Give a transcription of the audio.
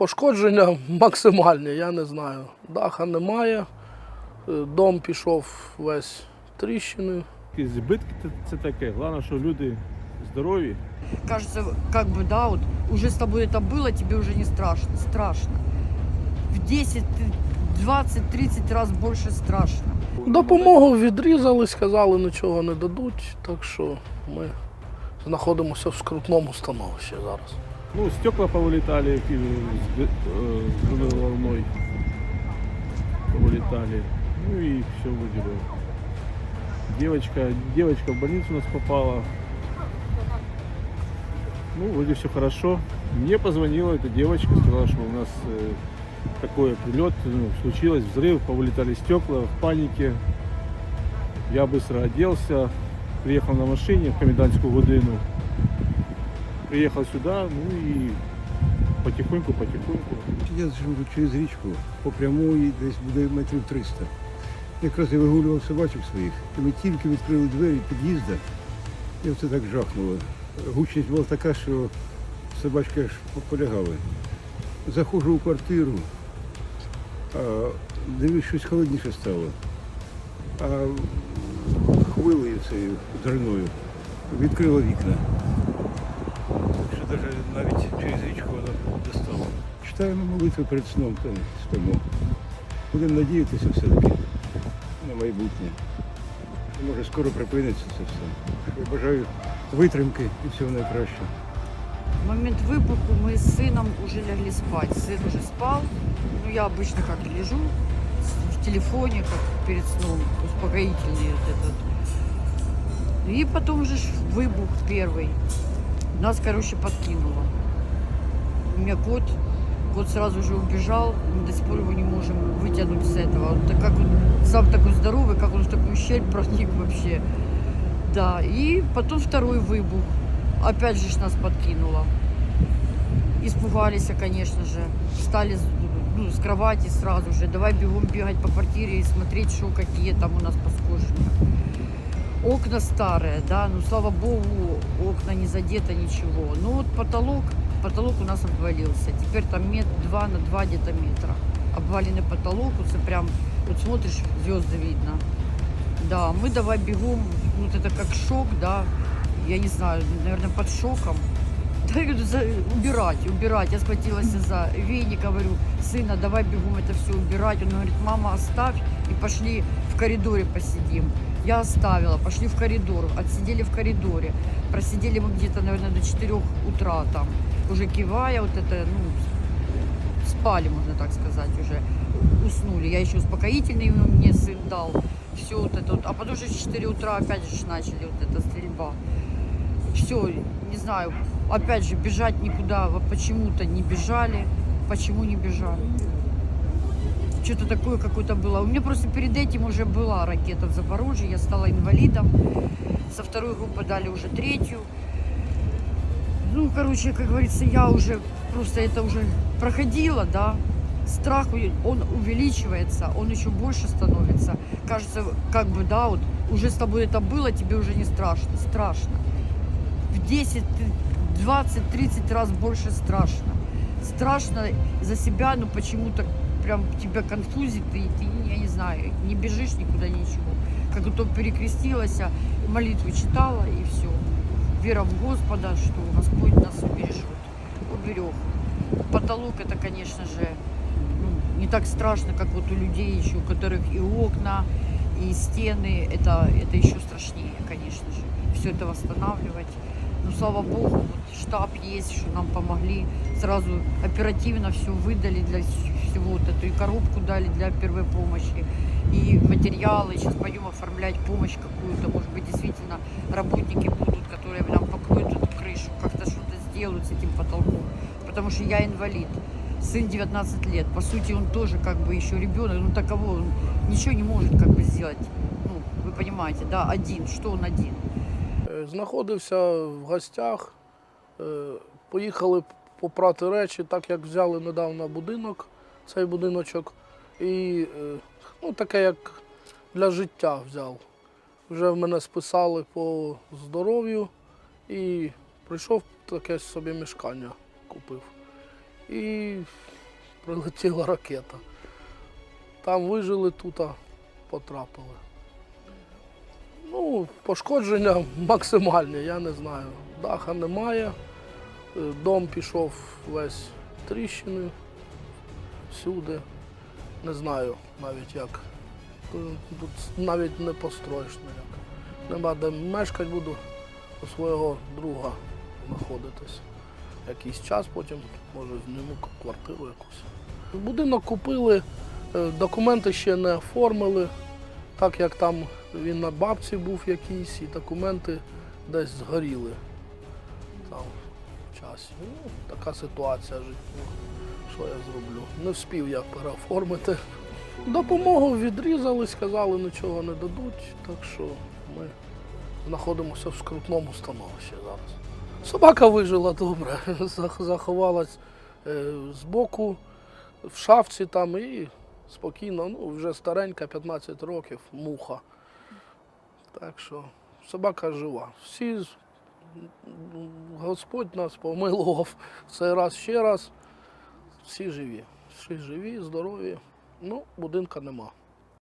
Пошкодження максимальні, я не знаю. Даха немає, е, дом пішов весь тріщиною. Які збитки це, це таке. Головне, що люди здорові. Кажется, как бы, да, вот уже с тобой это было, тебе уже не страшно. Страшно. В 10, 20, 30 раз больше страшно. Допомогу відрізали, сказали, нічого не дадуть, так що ми знаходимося в скрутному становищі зараз. Ну, стекла повилітали, які з з волною повилітали. Ну і все вроде бы. Девочка, девочка в больницу у нас попала. Ну, вроде все хорошо. Мне позвонила эта девочка, сказала, что у нас э, такой прилет, ну, случилось взрыв, повылетали стекла в панике. Я быстро оделся, приехал на машине в комендантскую годину. Приехал сюда, ну и потихоньку, потихоньку. Я живу через річку, по прямої десь буде метрів 300. Якраз я вигулював собачок своїх, і ми тільки відкрили двері під'їзда, і оце так жахнуло. Гучність була така, що собачки аж полягали. Заходжу у квартиру, а дивлюсь, щось холодніше стало. А хвилею цією дриною відкрило вікна. Так що даже навіть через річку воно достало. Читаємо молитву перед сном, там спимо. Будемо надіятися все-таки на майбутнє. Що, Може скоро припиниться це все. Я бажаю витримки і всього найкращого. В момент выбуху мы с сыном уже легли спать. Сын уже спал. Ну, я обычно как лежу с- в телефоне, как перед сном, успокоительный вот этот. И потом же ж выбух первый. Нас, короче, подкинуло. У меня кот, кот сразу же убежал, мы до сих пор его не можем вытянуть с этого. Он так как он сам такой здоровый, как он в такую щель проник вообще. Да, и потом второй выбух. Опять же нас подкинуло. Испугались, конечно же. Встали ну, с кровати сразу же. Давай бегом бегать по квартире и смотреть, что какие там у нас поскошения. Окна старые, да, ну слава богу, окна не задето, ничего. Ну вот потолок, потолок у нас обвалился. Теперь там мет, два на два где-то метра. Обваленный потолок, вот прям, вот смотришь, звезды видно. Да, мы давай бегом, вот это как шок, да, я не знаю, наверное, под шоком. Да, я говорю, за- убирать, убирать. Я схватилась за веник, говорю, сына, давай бегом это все убирать. Он говорит, мама, оставь и пошли в коридоре посидим. Я оставила, пошли в коридор, отсидели в коридоре. Просидели мы где-то, наверное, до 4 утра там, уже кивая, вот это, ну, спали, можно так сказать, уже уснули. Я еще успокоительный мне сын дал. Все вот это вот. А потом уже в 4 утра опять же начали вот эта стрельба. Все, не знаю, опять же, бежать никуда почему-то не бежали. Почему не бежали? Что-то такое какое-то было. У меня просто перед этим уже была ракета в Запорожье, я стала инвалидом. Со второй группы дали уже третью. Ну, короче, как говорится, я уже просто это уже проходила, да. Страх, он увеличивается, он еще больше становится. Кажется, как бы, да, вот уже с тобой это было, тебе уже не страшно. Страшно. В 10, 20, 30 раз больше страшно. Страшно за себя, но почему-то прям тебя конфузит, и ты, я не знаю, не бежишь никуда, ничего. Как будто перекрестилась, а молитву читала, и все. Вера в Господа, что Господь нас убережет, уберег. Потолок это, конечно же, ну, не так страшно, как вот у людей еще, у которых и окна, и стены, это, это еще страшнее, конечно же. Все это восстанавливать. Ну, слава богу, вот штаб есть, что нам помогли. Сразу оперативно все выдали для вс- всего вот эту. И коробку дали для первой помощи, и материалы. Сейчас пойдем оформлять помощь какую-то. Может быть, действительно работники будут, которые нам покроют эту крышу, как-то что-то сделают с этим потолком. Потому что я инвалид. Сын 19 лет. По сути, он тоже как бы еще ребенок. Ну, таково, он ничего не может как бы сделать. Ну, вы понимаете, да, один. Что он один? Знаходився в гостях, е, поїхали попрати речі, так як взяли недавно будинок, цей будиночок. І е, ну, таке, як для життя взяв. Вже в мене списали по здоров'ю і прийшов таке собі мешкання купив. І прилетіла ракета. Там вижили, тут потрапили. Ну, пошкодження максимальні, я не знаю. Даха немає. Е, Дом пішов весь тріщиною всюди. Не знаю навіть як. Тут навіть не построїш ніяк. Нема де мешкати буду у свого друга знаходитись. Якийсь час потім, може, зніму квартиру якусь. Будинок купили, е, документи ще не оформили, так як там він на бабці був якийсь, і документи десь згоріли там в часі. Ну, така ситуація життя. Що я зроблю? Не вспів я переоформити. Допомогу відрізали, сказали, нічого не дадуть, так що ми знаходимося в скрутному становищі зараз. Собака вижила добре, заховалась е, збоку в шафці там і спокійно, ну вже старенька, 15 років, муха. Так що собака жива. Всі Господь нас помилував цей раз ще раз. Всі живі. Всі живі, здорові. Ну, будинка нема.